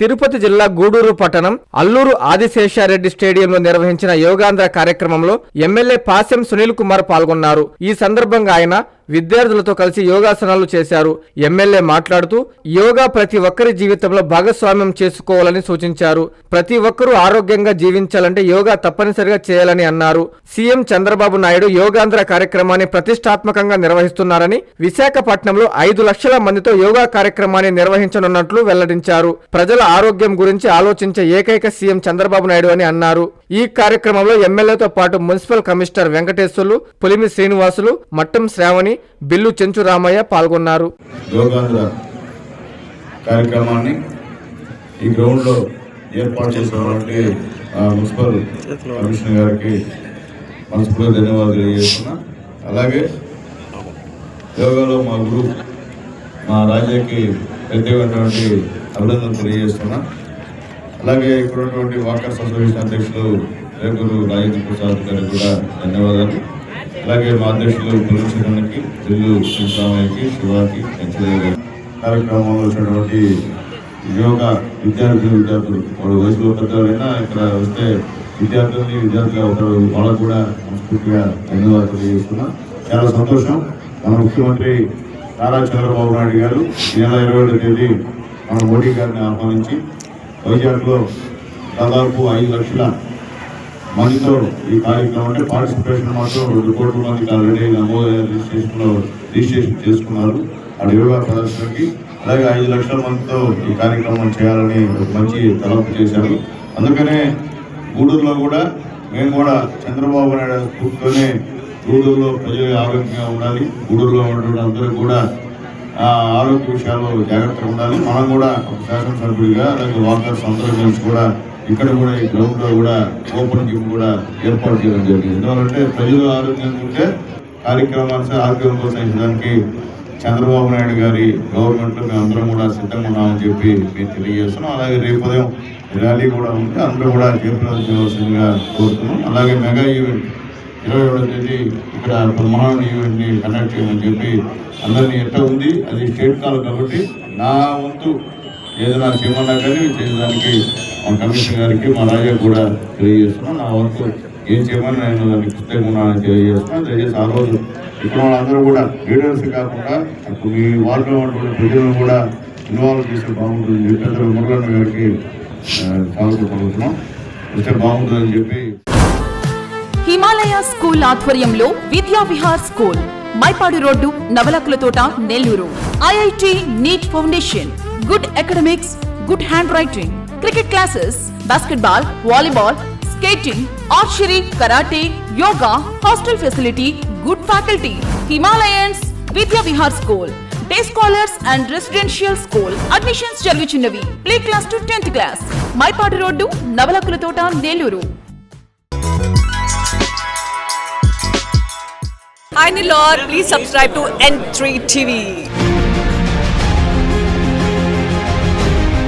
తిరుపతి జిల్లా గూడూరు పట్టణం అల్లూరు ఆదిశేషారెడ్డి స్టేడియంలో నిర్వహించిన యోగాంధ్ర కార్యక్రమంలో ఎమ్మెల్యే పాసెం సునీల్ కుమార్ పాల్గొన్నారు. ఈ సందర్భంగా ఆయన విద్యార్థులతో కలిసి యోగాసనాలు చేశారు. ఎమ్మెల్యే మాట్లాడుతూ యోగా ప్రతి ఒక్కరి జీవితంలో భాగస్వామ్యం చేసుకోవాలని సూచించారు. ప్రతి ఒక్కరూ ఆరోగ్యంగా జీవించాలంటే యోగా తప్పనిసరిగా చేయాలని అన్నారు. సీఎం చంద్రబాబు నాయుడు యోగాంధ్ర కార్యక్రమాన్ని ప్రతిష్టాత్మకంగా నిర్వహిస్తున్నారని విశాఖపట్నంలో ఐదు లక్షల మందితో యోగా కార్యక్రమాన్ని నిర్వహించనున్నట్లు వెల్లడించారు. ప్రజల ఆరోగ్యం గురించి ఆలోచించే ఏకైక సీఎం చంద్రబాబు నాయుడు అని అన్నారు. ఈ కార్యక్రమంలో ఎమ్మెల్యేతో పాటు municipal commissioner Venkateswarlu Pulimi Srinivasulu Mattam Sravani bill Chenchu Ramayya పాల్గొన్నారు. కార్యక్రమాన్ని ఈ గ్రౌండ్లో ఏర్పాటు చేసినటువంటి ఆ, మున్సిపల్ కమిషనర్ గారికి మనస్ఫూర్తిగా ధన్యవాదాలు తెలియజేస్తున్నా. అలాగే యోగాలో మా గురు మా రాజాకి ప్రత్యేకమైనటువంటి అభినందనలు తెలియజేస్తున్నా. అలాగే ఇక్కడ ఉన్నటువంటి వాకర్స్ అసోసియేషన్ అధ్యక్షులు రేగురు రాజేంద్ర ప్రసాద్ గారికి కూడా ధన్యవాదాలు. అలాగే మా అధ్యక్షులు పులిచరణకి జిల్లు శ్రీస్వామికి శివాకి కార్యక్రమంలో వచ్చినటువంటి యోగా విద్యార్థులు విద్యార్థులు వాళ్ళ వయసులో పెద్దవాళ్ళైనా ఇక్కడ వస్తే విద్యార్థులని విద్యార్థులు ఒకరు వాళ్ళకు కూడా మనస్ఫూర్తిగా ధన్యవాదాలు తెలియజేస్తున్నా. చాలా సంతోషం. మన ముఖ్యమంత్రి నారా చంద్రబాబు నాయుడు గారు ఈ నెల ఇరవై ఏడవ తేదీ మన మోడీ గారిని ఆహ్వానించి వైజాగ్లో దాదాపు ఐదు లక్షల మనతో ఈ కార్యక్రమం అంటే పార్టిసిపేషన్ మాత్రం రెండు కోట్ల మందికి ఆల్రెడీ నమోదు రిజిస్ట్రేషన్లో రిజిస్ట్రేషన్ చేసుకున్నారు. అక్కడ యోగా ప్రదర్శనకి అలాగే ఐదు లక్షల మందితో ఈ కార్యక్రమం చేయాలని ఒక మంచి తలపు చేశారు. అందుకనే గూడూరులో కూడా మేము కూడా చంద్రబాబు నాయుడు స్ఫూర్తితోనే గూడూరులో ప్రజలు ఆరోగ్యంగా ఉండాలి. గూడూరులో ఉన్నటువంటి అందరూ కూడా ఆ ఆరోగ్య విషయాల్లో జాగ్రత్తగా ఉండాలి. మనం కూడా ఒక శాసనసభ్యుడిగా అలాగే వాకర్స్ అందరూ కూడా ఇక్కడ కూడా ఈ గ్రౌండ్లో కూడా ఓపెన్ జిమ్ కూడా ఏర్పాటు చేయడం జరిగింది. ఎందుకంటే ప్రజలు ఆరోగ్యం ఉంటే కార్యక్రమాలు ఆరోగ్యం ప్రోత్సహించడానికి చంద్రబాబు నాయుడు గారి గవర్నమెంట్లో మేము అందరం కూడా సిద్ధంగా ఉన్నామని చెప్పి మేము తెలియజేస్తున్నాం. అలాగే రేపు ఉదయం ర్యాలీ కూడా ఉంటే అందరూ కూడా తీర్థం చేయవలసిందిగా కోరుతున్నాం. అలాగే మెగా ఈవెంట్ ఇరవై ఏడవ తేదీ ఇక్కడ బ్రహ్మాండ ఈవెంట్ని కండక్ట్ చేయమని చెప్పి అందరినీ ఎట్లా ఉంది అది స్టేట్ కాల్ కాబట్టి నా వంతు ఏదైనా చేయమన్నా కానీ చేయడానికి మా కమిషనర్ గారికి మా రాజా కూడా తెలియజేస్తున్నాను నా వరకు ఏం చేయమని నేను దానికి కృతజ్ఞతని తెలియజేస్తున్నాను. దయచేసి ఆ రోజు ఇక్కడ వాళ్ళందరూ కూడా లీడర్స్ కాకుండా ఇప్పుడు మీ వార్డులో ఉన్నటువంటి ప్రజలను కూడా ఇన్వాల్వ్ చేస్తే బాగుంటుంది చెప్పి అందరూ మురళన్న గారికి స్వాగతం వస్తే బాగుంటుందని చెప్పి హిమాలయ స్కూల్ ఆధ్వర్యంలో Vidya Vihar school Mypadu road Navalakula Thota Nellore. IIT NEET foundation. Good academics good handwriting cricket classes basketball volleyball skating archery karate yoga hostel facility good faculty Himalayans Vidya Vihar school day scholars and residential school admissions జరుగుచున్నవి play class to tenth class Mypadu road Navalakula Thota Nellore. Hi Nilor, please subscribe to N3 TV.